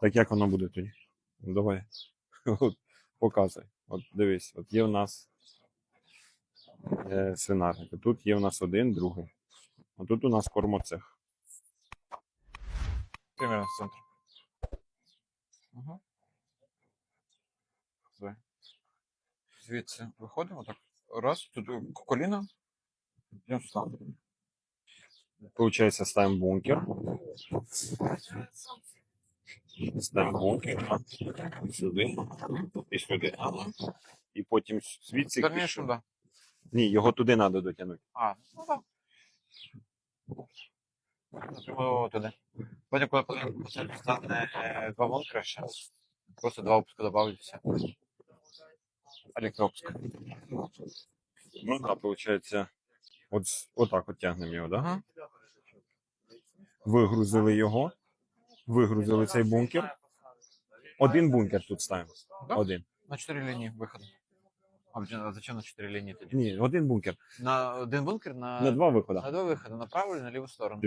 Так як воно буде тоді? Давай. От, Показуй. От дивись, от є у нас е, свинарник. Тут є у нас один, другий. А тут у нас кормоцех. Примерно в центр. Угу. Звідси виходимо так. Раз, тут коліно. Йдемо. Получається, ставимо бункер. Бункер. Сюди. І сюди. І потім звідси. Дальніше, да. Ні, його туди треба дотягнути. А, ну так. О, туди. Потім, коли стане е, два монстри ще, просто два опуска добавляться. Електроопуск. Ну так, виходить, от, отак от тягнемо його, так? Да? Вигрузили його. Вигрузили цей бункер. Один бункер тут ставимо. Да? Один. На чотири лінії виходу. А зачем на чотири лінії тоді? Ні, один бункер. На один бункер на, На два виходи. на два виходи, на праву і на ліву сторону.